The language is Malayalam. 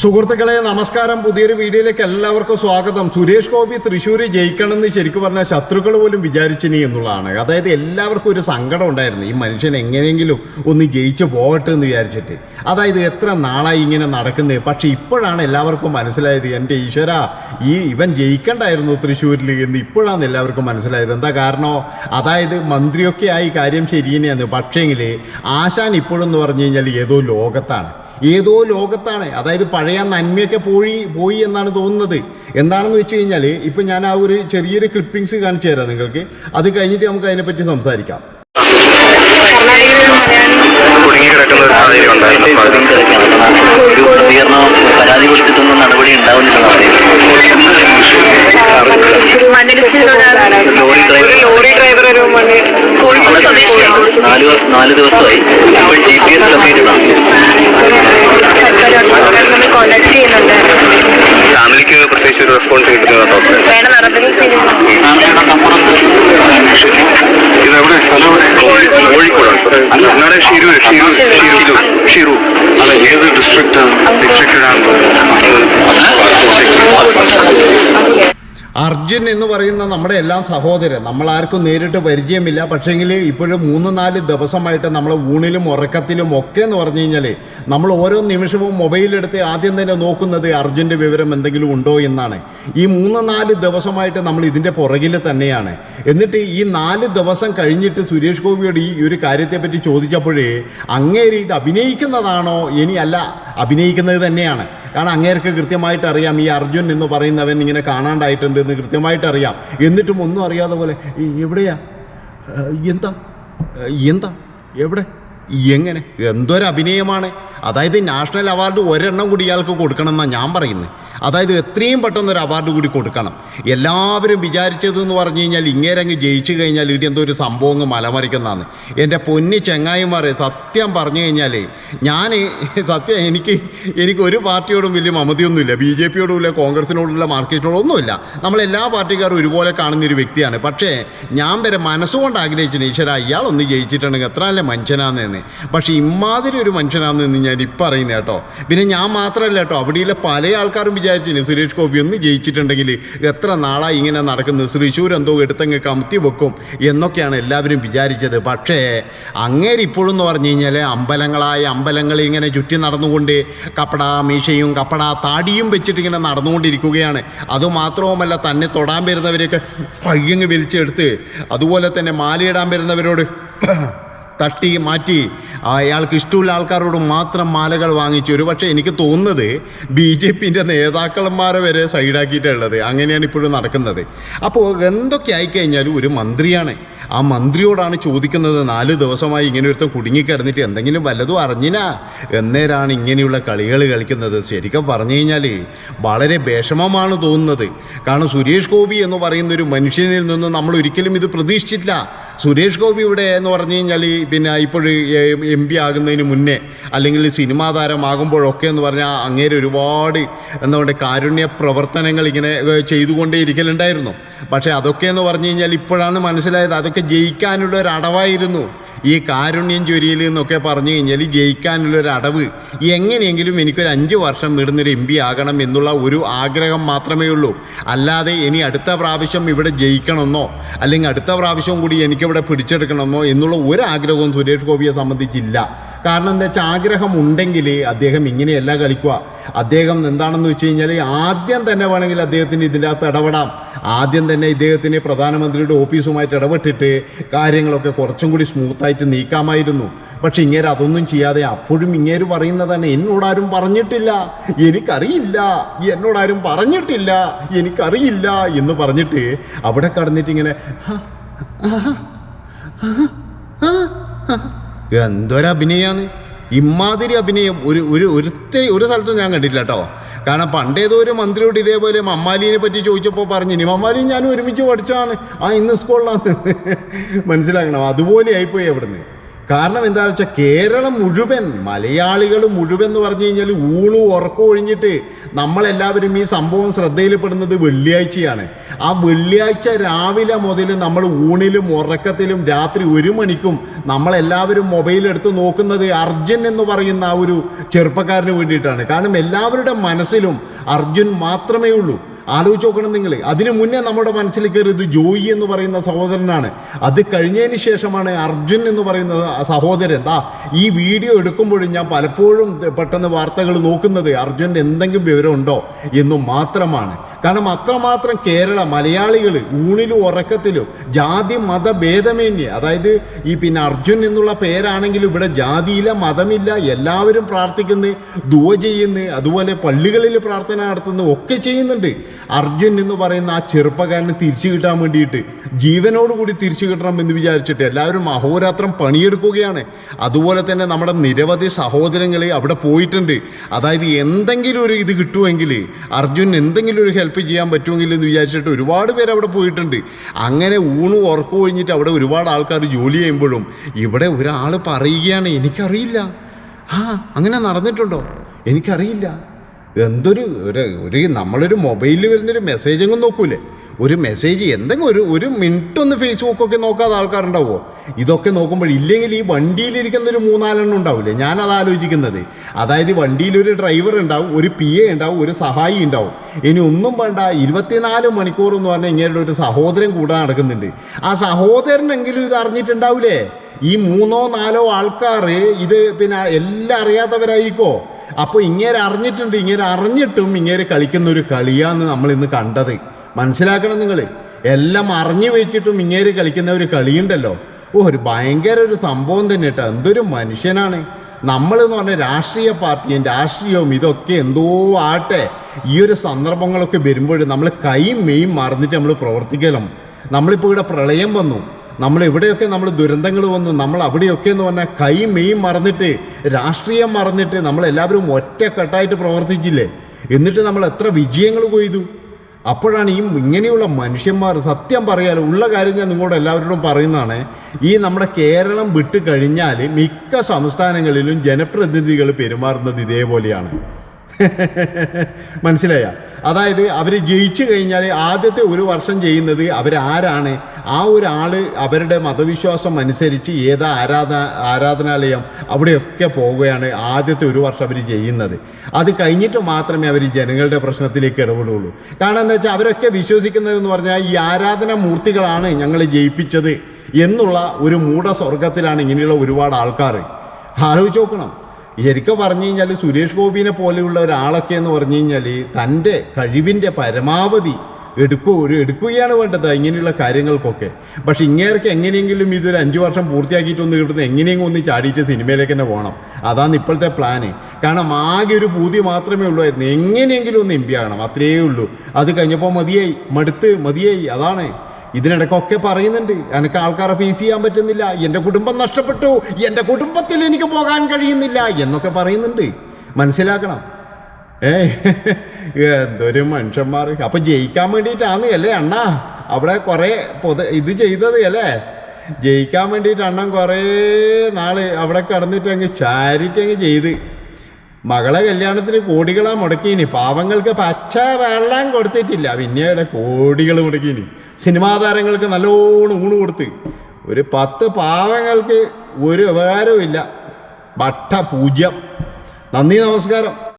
സുഹൃത്തുക്കളെ നമസ്കാരം. പുതിയൊരു വീഡിയോയിലേക്ക് എല്ലാവർക്കും സ്വാഗതം. സുരേഷ് ഗോപി തൃശ്ശൂർ ജയിക്കണമെന്ന് ശരിക്കും പറഞ്ഞാൽ ശത്രുക്കൾ പോലും വിചാരിച്ചിനി എന്നുള്ളതാണ്. അതായത് എല്ലാവർക്കും ഒരു സങ്കടം ഉണ്ടായിരുന്നു. ഈ മനുഷ്യൻ എങ്ങനെയെങ്കിലും ഒന്ന് ജയിച്ച് പോകട്ടെ എന്ന് വിചാരിച്ചിട്ട്. അതായത് എത്ര നാളായി ഇങ്ങനെ നടക്കുന്നത് പക്ഷെ ഇപ്പോഴാണ് എല്ലാവർക്കും മനസ്സിലായത് എന്റെ ഈശ്വര ഈ ഇവൻ ജയിക്കണ്ടായിരുന്നു തൃശ്ശൂരിൽ എന്ന് ഇപ്പോഴാണ് എല്ലാവർക്കും മനസ്സിലായത്. എന്താ കാരണം? അതായത് മന്ത്രിയൊക്കെ ആയി കാര്യം ശരിയെന്നെയാണ്. പക്ഷേങ്കിൽ ആശാൻ ഇപ്പോഴെന്ന് പറഞ്ഞു കഴിഞ്ഞാൽ ഏതോ ലോകത്താണ്. ഏതോ ലോകത്താണ്. അതായത് പഴയ നന്മയൊക്കെ പോയി പോയി എന്നാണ് തോന്നുന്നത്. എന്താണെന്ന് വെച്ച് കഴിഞ്ഞാൽ ഇപ്പം ഞാൻ ആ ഒരു ചെറിയൊരു ക്ലിപ്പിങ്സ് കാണിച്ചു തരാം നിങ്ങൾക്ക്. അത് കഴിഞ്ഞിട്ട് നമുക്ക് അതിനെപ്പറ്റി സംസാരിക്കാം. പരാതി കൊടുത്തിട്ടൊന്നും നടപടി ഉണ്ടാവുന്നില്ലെന്നാണ് ലോറി ഡ്രൈവർ ലോറി ഡ്രൈവർ ഒരു മണി കോഴിക്കോട് സ്വദേശിയാണ് നാല് നാല് ദിവസമായി. ഇപ്പോൾ ജി പി എസ് ലൊക്കേറ്റഡ് ആണ്. കോണ്ടാക്ട് ചെയ്യുന്നുണ്ട്. ഫാമിലിക്ക് പ്രത്യേകിച്ച് ഒരു റെസ്പോൺസ് കിട്ടുന്ന അവസ്ഥ വേണം നടപടി അർജുൻ എന്ന് പറയുന്ന നമ്മുടെ എല്ലാം സഹോദരൻ. നമ്മൾ ആർക്കും നേരിട്ട് പരിചയമില്ല. പക്ഷേങ്കിൽ ഇപ്പോഴും മൂന്ന് നാല് ദിവസമായിട്ട് നമ്മൾ ഊണിലും ഉറക്കത്തിലും ഒക്കെ എന്ന് പറഞ്ഞു കഴിഞ്ഞാൽ നമ്മൾ ഓരോ നിമിഷവും മൊബൈലെടുത്ത് ആദ്യം തന്നെ നോക്കുന്നത് അർജുന്റെ വിവരം എന്തെങ്കിലും ഉണ്ടോ എന്നാണ്. ഈ മൂന്ന് നാല് ദിവസമായിട്ട് നമ്മൾ ഇതിന്റെ പുറകിൽ തന്നെയാണ്. എന്നിട്ട് ഈ നാല് ദിവസം കഴിഞ്ഞിട്ട് സുരേഷ് ഗോപിയോട് ഈ ഒരു കാര്യത്തെപ്പറ്റി ചോദിച്ചപ്പോഴേ അങ്ങേര് ഇത് അഭിനയിക്കുന്നതാണോ? ഇനി അല്ല അഭിനയിക്കുന്നത് തന്നെയാണ്. കാരണം അങ്ങേർക്ക് കൃത്യമായിട്ട് അറിയാം ഈ അർജുൻ എന്ന് പറയുന്നവൻ ഇങ്ങനെ കാണാണ്ടായിട്ടുണ്ട് എന്ന് കൃത്യമായിട്ട് അറിയാം. എന്നിട്ടും ഒന്നും അറിയാതെ പോലെ "ഈ എവിടെയാ? എന്താ? എന്താ? എവിടെ? എങ്ങനെ? എന്തൊരു അഭിനയമാണ് അതായത് നാഷണൽ അവാർഡ് ഒരെണ്ണം കൂടി ഇയാൾക്ക് കൊടുക്കണം എന്നാണ് ഞാൻ പറയുന്നത് അതായത് എത്രയും പെട്ടെന്ന് ഒരു അവാർഡ് കൂടി കൊടുക്കണം. എല്ലാവരും വിചാരിച്ചത് എന്ന് പറഞ്ഞു കഴിഞ്ഞാൽ ഇങ്ങേരങ്ങ് ജയിച്ചു കഴിഞ്ഞാൽ ഇവിടെ എന്തോ ഒരു സംഭവം അങ്ങ് മലമറിക്കുന്നതാണ്. എന്റെ പൊന്നി ചെങ്ങായിമാരെ സത്യം പറഞ്ഞു കഴിഞ്ഞാൽ ഞാൻ സത്യം എനിക്ക് എനിക്ക് ഒരു പാർട്ടിയോടും വലിയ മമതിയൊന്നുമില്ല. ബി ജെ പിയോടും ഇല്ല കോൺഗ്രസിനോടുള്ള മാർക്കറ്റിനോടും ഒന്നുമില്ല. നമ്മളെല്ലാ പാർട്ടിക്കാരും ഒരുപോലെ കാണുന്നൊരു വ്യക്തിയാണ്. പക്ഷേ ഞാൻ വരെ മനസ്സുകൊണ്ട് ആഗ്രഹിച്ചിന് ഈശ്വര ഇയാളൊന്ന് ജയിച്ചിട്ടുണ്ടെങ്കിൽ എത്ര നല്ല മനുഷ്യനാണെന്ന്. പക്ഷേ ഇമാതിരി ഒരു മനുഷ്യനാണെന്ന് ഞാൻ ഇപ്പം അറിയുന്നത് കേട്ടോ. പിന്നെ ഞാൻ മാത്രമല്ല കേട്ടോ അവിടെയുള്ള പല ആൾക്കാരും വിചാരിച്ചില്ല സുരേഷ് ഗോപി ഒന്ന് ജയിച്ചിട്ടുണ്ടെങ്കിൽ എത്ര നാളായി ഇങ്ങനെ നടക്കുന്നത് തൃശ്ശൂർ എന്തോ എടുത്തങ്ങ് കമത്തി വെക്കും എന്നൊക്കെയാണ് എല്ലാവരും വിചാരിച്ചത്. പക്ഷേ അങ്ങേര് ഇപ്പോഴും എന്ന് പറഞ്ഞു കഴിഞ്ഞാൽ അമ്പലങ്ങളായ അമ്പലങ്ങൾ ഇങ്ങനെ ചുറ്റി നടന്നുകൊണ്ട് കപ്പട മീശയും കപ്പട താടിയും വെച്ചിട്ട് ഇങ്ങനെ നടന്നുകൊണ്ടിരിക്കുകയാണ്. അതുമാത്രവുമല്ല തന്നെ തൊടാൻ വരുന്നവരെയൊക്കെ പയ്യങ്ങ് വലിച്ചെടുത്ത് അതുപോലെ തന്നെ മാലയിടാൻ വരുന്നവരോട് തട്ടി മാറ്റി അയാൾക്ക് ഇഷ്ടമുള്ള ആൾക്കാരോട് മാത്രം മാലകൾ വാങ്ങിച്ചു ഒരു പക്ഷേ എനിക്ക് തോന്നുന്നത് ബി ജെ പിന്റെ നേതാക്കന്മാരെ വരെ സൈഡാക്കിയിട്ടുള്ളത് അങ്ങനെയാണ് ഇപ്പോഴും നടക്കുന്നത്. അപ്പോൾ എന്തൊക്കെ ആയിക്കഴിഞ്ഞാലും ഒരു മന്ത്രിയാണ്. ആ മന്ത്രിയോടാണ് ചോദിക്കുന്നത് നാല് ദിവസമായി ഇങ്ങനെ ഒരുത്തം കുടുങ്ങിക്കിടന്നിട്ട് എന്തെങ്കിലും വല്ലതും അറിഞ്ഞിനാ? എന്നേരാണ് ഇങ്ങനെയുള്ള കളികൾ കളിക്കുന്നത്. ശരിക്കും പറഞ്ഞു കഴിഞ്ഞാൽ വളരെ വിഷമമാണ് തോന്നുന്നത്. കാരണം സുരേഷ് ഗോപി എന്ന് പറയുന്ന ഒരു മനുഷ്യനിൽ നിന്ന് നമ്മൾ ഒരിക്കലും ഇത് പ്രതീക്ഷിച്ചില്ല സുരേഷ് ഗോപി ഇവിടെ എന്ന് പറഞ്ഞു കഴിഞ്ഞാൽ പിന്നെ ഇപ്പോൾ എം പി ആകുന്നതിന് മുന്നേ അല്ലെങ്കിൽ സിനിമാ താരമാകുമ്പോഴൊക്കെ എന്ന് പറഞ്ഞാൽ അങ്ങേരെ ഒരുപാട് എന്താ പറയുക കാരുണ്യ പ്രവർത്തനങ്ങൾ ഇങ്ങനെ ചെയ്തുകൊണ്ടേയിരിക്കലുണ്ടായിരുന്നു. പക്ഷേ അതൊക്കെ എന്ന് പറഞ്ഞു കഴിഞ്ഞാൽ ഇപ്പോഴാണ് മനസ്സിലായത്. അതൊക്കെ ജയിക്കാനുള്ള ഒരു അടവായിരുന്നു. ഈ കാരുണ്യം ചൊരിയൽ എന്നൊക്കെ പറഞ്ഞു കഴിഞ്ഞാൽ ജയിക്കാനുള്ള ഒരു അടവ് എങ്ങനെയെങ്കിലും എനിക്കൊരു അഞ്ച് വർഷം ഇടുന്നൊരു എം പി ആകണം എന്നുള്ള ഒരു ആഗ്രഹം മാത്രമേ ഉള്ളൂ. അല്ലാതെ ഇനി അടുത്ത പ്രാവശ്യം ഇവിടെ ജയിക്കണമെന്നോ അല്ലെങ്കിൽ അടുത്ത പ്രാവശ്യം കൂടി എനിക്കിവിടെ പിടിച്ചെടുക്കണമെന്നോ എന്നുള്ള ഒരു ആഗ്രഹവും സുരേഷ് ഗോപിയെ സംബന്ധിച്ചില്ല കാരണം എന്താ വെച്ചാൽ ആഗ്രഹം ഉണ്ടെങ്കിൽ അദ്ദേഹം ഇങ്ങനെയല്ല കളിക്കുക. അദ്ദേഹം എന്താണെന്ന് വെച്ച് കഴിഞ്ഞാൽ ആദ്യം തന്നെ വേണമെങ്കിൽ അദ്ദേഹത്തിന് ഇതിന്റെ അകത്ത് ഇടപെടാം. ആദ്യം തന്നെ ഇദ്ദേഹത്തിന് പ്രധാനമന്ത്രിയുടെ ഓഫീസുമായിട്ട് ഇടപെട്ടിട്ട് കാര്യങ്ങളൊക്കെ കുറച്ചും കൂടി സ്മൂത്തായിട്ട് നീക്കാമായിരുന്നു. പക്ഷെ ഇങ്ങേര് അതൊന്നും ചെയ്യാതെ അപ്പോഴും ഇങ്ങേര് പറയുന്നത് തന്നെ എന്നോടാരും പറഞ്ഞിട്ടില്ല. എനിക്കറിയില്ല. എന്നോടാരും പറഞ്ഞിട്ടില്ല. എനിക്കറിയില്ല എന്ന് പറഞ്ഞിട്ട് അവിടെ കടന്നിട്ട് ഇങ്ങനെ "ഹ, ആഹാ, ആഹാ, ആ, ആ." എന്തൊരഭിനയാണ് ഇമാതിരി അഭിനയം. ഒരു ഒരു ഒരുത്തെ ഒരു സ്ഥലത്തും ഞാൻ കണ്ടില്ല കേട്ടോ. കാരണം പണ്ടേതോ ഒരു മന്ത്രിയോട് ഇതേപോലെ മമ്മാലിനെ പറ്റി ചോദിച്ചപ്പോൾ പറഞ്ഞു ഇനി മമ്മാലിയും ഞാനും ഒരുമിച്ച് പഠിച്ചാണ്. ആ ഇന്ന് സ്കൂളിലാണ് മനസ്സിലാക്കണം. അതുപോലെ ആയിപ്പോയി അവിടുന്ന്. കാരണം എന്താ വെച്ചാൽ കേരളം മുഴുവൻ മലയാളികൾ മുഴുവൻ എന്ന് പറഞ്ഞു കഴിഞ്ഞാൽ ഊണു ഉറക്കം ഒഴിഞ്ഞിട്ട് നമ്മളെല്ലാവരും ഈ സംഭവം ശ്രദ്ധയിൽപ്പെടുന്നത് വെള്ളിയാഴ്ചയാണ്. ആ വെള്ളിയാഴ്ച രാവിലെ മുതൽ നമ്മൾ ഊണിലും ഉറക്കത്തിലും രാത്രി ഒരു മണിക്കും നമ്മളെല്ലാവരും മൊബൈലെടുത്ത് നോക്കുന്നത് അർജുൻ എന്ന് പറയുന്ന ആ ഒരു ചെറുപ്പക്കാരന് വേണ്ടിയിട്ടാണ്. കാരണം എല്ലാവരുടെ മനസ്സിലും അർജുൻ മാത്രമേ ഉള്ളൂ. ആലോചിച്ച് നോക്കണം നിങ്ങൾ അതിനു മുന്നേ നമ്മുടെ മനസ്സിൽ കയറിയത് ജോയി എന്ന് പറയുന്ന സഹോദരനാണ്. അത് കഴിഞ്ഞതിന് ശേഷമാണ് അർജുൻ എന്ന് പറയുന്ന സഹോദരൻ. ദാ ഈ വീഡിയോ എടുക്കുമ്പോഴും ഞാൻ പലപ്പോഴും പെട്ടെന്ന് വാർത്തകൾ നോക്കുന്നത് അർജുന്റെ എന്തെങ്കിലും വിവരമുണ്ടോ എന്ന് മാത്രമാണ്. കാരണം അത്രമാത്രം കേരള മലയാളികൾ ഊണിലും ഉറക്കത്തിലും ജാതി മത ഭേദമേന്യേ അതായത് ഈ പിന്നെ അർജുൻ എന്നുള്ള പേരാണെങ്കിലും ഇവിടെ ജാതിയില്ല മതമില്ല എല്ലാവരും പ്രാർത്ഥിക്കുന്നു ദുവ ചെയ്യുന്നു അതുപോലെ പള്ളികളിൽ പ്രാർത്ഥന നടത്തുന്നു ഒക്കെ ചെയ്യുന്നുണ്ട്. അർജുൻ എന്ന് പറയുന്ന ആ ചെറുപ്പക്കാരന് തിരിച്ചു കിട്ടാൻ വേണ്ടിയിട്ട് ജീവനോടുകൂടി തിരിച്ചു കിട്ടണം എന്ന് വിചാരിച്ചിട്ട് എല്ലാവരും അഹോരാത്രം പണിയെടുക്കുകയാണ്. അതുപോലെ തന്നെ നമ്മുടെ നിരവധി സഹോദരങ്ങൾ അവിടെ പോയിട്ടുണ്ട്. അതായത് എന്തെങ്കിലും ഒരു ഇത് കിട്ടുമെങ്കിൽ അർജുൻ എന്തെങ്കിലും ഒരു ഹെൽപ്പ് ചെയ്യാൻ പറ്റുമെങ്കിൽ എന്ന് വിചാരിച്ചിട്ട് ഒരുപാട് പേര് അവിടെ പോയിട്ടുണ്ട്. അങ്ങനെ ഊണ് ഉറക്കു കഴിഞ്ഞിട്ട് അവിടെ ഒരുപാട് ആൾക്കാർ ജോലി ചെയ്യുമ്പോഴും ഇവിടെ ഒരാൾ പറയുകയാണ് എനിക്കറിയില്ല. ആ അങ്ങനെ നടന്നിട്ടുണ്ടോ? എനിക്കറിയില്ല. എന്തൊരു ഒരു ഒരു നമ്മളൊരു മൊബൈലിൽ വരുന്നൊരു മെസ്സേജ് അങ്ങ് നോക്കൂലേ? ഒരു മെസ്സേജ് എന്തെങ്കിലും ഒരു ഒരു മിനിറ്റ് ഒന്ന് ഫേസ്ബുക്കൊക്കെ നോക്കാതെ ആൾക്കാരുണ്ടാവുമോ ഇതൊക്കെ നോക്കുമ്പോൾ ഇല്ലെങ്കിൽ ഈ വണ്ടിയിലിരിക്കുന്ന ഒരു മൂന്നാലെണ്ണം ഉണ്ടാവില്ലേ ഞാനത് ആലോചിക്കുന്നത്. അതായത് വണ്ടിയിൽ ഒരു ഡ്രൈവർ ഉണ്ടാവും ഒരു പി എ ഉണ്ടാവും ഒരു സഹായി ഉണ്ടാവും. ഇനി ഒന്നും വേണ്ട ഇരുപത്തിനാല് മണിക്കൂർ എന്ന് പറഞ്ഞാൽ ഇങ്ങനെയുള്ള ഒരു സഹോദരൻ കൂടെ നടക്കുന്നുണ്ട്. ആ സഹോദരനെങ്കിലും ഇത് അറിഞ്ഞിട്ടുണ്ടാവില്ലേ ഈ മൂന്നോ നാലോ ആൾക്കാർ ഇത് പിന്നെ എല്ലാം അറിയാത്തവരായിരിക്കോ? അപ്പോൾ ഇങ്ങനെ അറിഞ്ഞിട്ടുണ്ട് ഇങ്ങനെ അറിഞ്ഞിട്ടും ഇങ്ങനെ കളിക്കുന്ന ഒരു കളിയാന്ന് നമ്മൾ ഇന്ന് കണ്ടത്. മനസ്സിലാക്കണം നിങ്ങൾ. എല്ലാം അറിഞ്ഞു വെച്ചിട്ടും ഇങ്ങേര് കളിക്കുന്ന ഒരു കളിയുണ്ടല്ലോ. ഓ ഒരു ഭയങ്കര ഒരു സംഭവം തന്നെ കേട്ടോ. എന്തൊരു മനുഷ്യനാണ്. നമ്മൾ എന്ന് പറഞ്ഞ രാഷ്ട്രീയ പാർട്ടിയും രാഷ്ട്രീയവും ഇതൊക്കെ എന്തോ ആട്ടെ. ഈ ഒരു സന്ദർഭങ്ങളൊക്കെ വരുമ്പോഴും നമ്മൾ കൈ മെയ്യും മറന്നിട്ട് നമ്മൾ പ്രവർത്തിക്കണം. നമ്മളിപ്പോൾ ഇവിടെ പ്രളയം വന്നു. നമ്മൾ എവിടെയൊക്കെ നമ്മൾ ദുരന്തങ്ങൾ വന്നു നമ്മൾ അവിടെയൊക്കെ എന്ന് പറഞ്ഞാൽ കൈ മെയ് മറന്നിട്ട് രാഷ്ട്രീയം മറന്നിട്ട് നമ്മൾ എല്ലാവരും ഒറ്റക്കെട്ടായിട്ട് പ്രവർത്തിച്ചില്ലേ? എന്നിട്ട് നമ്മൾ എത്ര വിജയങ്ങൾ കൊയ്തു? അപ്പോഴാണ് ഈ ഇങ്ങനെയുള്ള മനുഷ്യന്മാർ സത്യം പറയാലോ ഉള്ള കാര്യം ഞാൻ നിങ്ങളോട് എല്ലാവരോടും പറയുന്നതാണ് ഈ നമ്മുടെ കേരളം വിട്ട് കഴിഞ്ഞാൽ മിക്ക സംസ്ഥാനങ്ങളിലും ജനപ്രതിനിധികൾ പെരുമാറുന്നത് ഇതേപോലെയാണ്. മനസ്സിലായ? അതായത് അവർ ജയിച്ചു കഴിഞ്ഞാൽ ആദ്യത്തെ ഒരു വർഷം ചെയ്യുന്നത് അവരാരാണ്? ആ ഒരാൾ അവരുടെ മതവിശ്വാസം അനുസരിച്ച് ഏതാ ആരാധന ആരാധനാലയം അവിടെയൊക്കെ പോവുകയാണ് ആദ്യത്തെ ഒരു വർഷം അവർ ചെയ്യുന്നത്. അത് കഴിഞ്ഞിട്ട് മാത്രമേ അവർ ജനങ്ങളുടെ പ്രശ്നത്തിലേക്ക് ഇടപെടുകയുള്ളൂ കാരണം എന്താ വെച്ചാൽ അവരൊക്കെ വിശ്വസിക്കുന്നതെന്ന് പറഞ്ഞാൽ ഈ ആരാധന മൂർത്തികളാണ് ഞങ്ങൾ ജയിപ്പിച്ചത് എന്നുള്ള ഒരു മൂഢ സ്വർഗത്തിലാണ് ഇങ്ങനെയുള്ള ഒരുപാട് ആൾക്കാർ ആലോചിച്ച് നോക്കണം. ശരിക്കും പറഞ്ഞു കഴിഞ്ഞാൽ സുരേഷ് ഗോപിനെ പോലെയുള്ള ഒരാളൊക്കെ എന്ന് പറഞ്ഞു കഴിഞ്ഞാൽ തന്റെ കഴിവിന്റെ പരമാവധി എടുക്കുക ഒരു എടുക്കുകയാണ് വേണ്ടത് ഇങ്ങനെയുള്ള കാര്യങ്ങൾക്കൊക്കെ. പക്ഷെ ഇങ്ങേർക്ക് എങ്ങനെയെങ്കിലും ഇതൊരു അഞ്ച് വർഷം പൂർത്തിയാക്കിയിട്ടൊന്ന് കിട്ടുന്ന എങ്ങനെയെങ്കിലും ഒന്ന് ചാടിയിട്ട് സിനിമയിലേക്ക് തന്നെ പോകണം. അതാണ് ഇപ്പോഴത്തെ പ്ലാന്. കാരണം ആകെ ഒരു പൂതി മാത്രമേ ഉള്ളായിരുന്നു. എങ്ങനെയെങ്കിലും ഒന്ന് എം പി ആകണം. അത്രയേ ഉള്ളൂ. അത് കഴിഞ്ഞപ്പോൾ മതിയായി. മടുത്ത് മതിയായി. അതാണ്. ഇതിനിടയ്ക്കൊക്കെ പറയുന്നുണ്ട് എനിക്ക് ആൾക്കാരെ ഫേസ് ചെയ്യാൻ പറ്റുന്നില്ല എന്റെ കുടുംബം നഷ്ടപ്പെട്ടു എന്റെ കുടുംബത്തിൽ എനിക്ക് പോകാൻ കഴിയുന്നില്ല എന്നൊക്കെ പറയുന്നുണ്ട്. മനസ്സിലാക്കണം. ഏയ് എന്തൊരു മനുഷ്യന്മാർ അപ്പം ജയിക്കാൻ വേണ്ടിയിട്ടാണ് അല്ലേ അണ്ണ? അവിടെ കുറേ പൊത ഇത് ചെയ്തത് അല്ലേ? ജയിക്കാൻ വേണ്ടിയിട്ട് അണ്ണൻ കുറേ നാൾ അവിടെ കിടന്നിട്ട് അങ്ങ് അങ്ങ് ചെയ്ത്. മകളെ കല്യാണത്തിന് കോടികളാ മുടക്കീനി. പാവങ്ങൾക്ക് പച്ച വെള്ളം കൊടുത്തിട്ടില്ല. പിന്നീട് കോടികൾ മുടക്കീനി. സിനിമാ താരങ്ങൾക്ക് നല്ലോണം ഊണ് കൊടുത്ത്. ഒരു പത്ത് പാവങ്ങൾക്ക് ഒരു ഉപകാരവും ഇല്ല ഭട്ട പൂജ്യം നന്ദി നമസ്കാരം.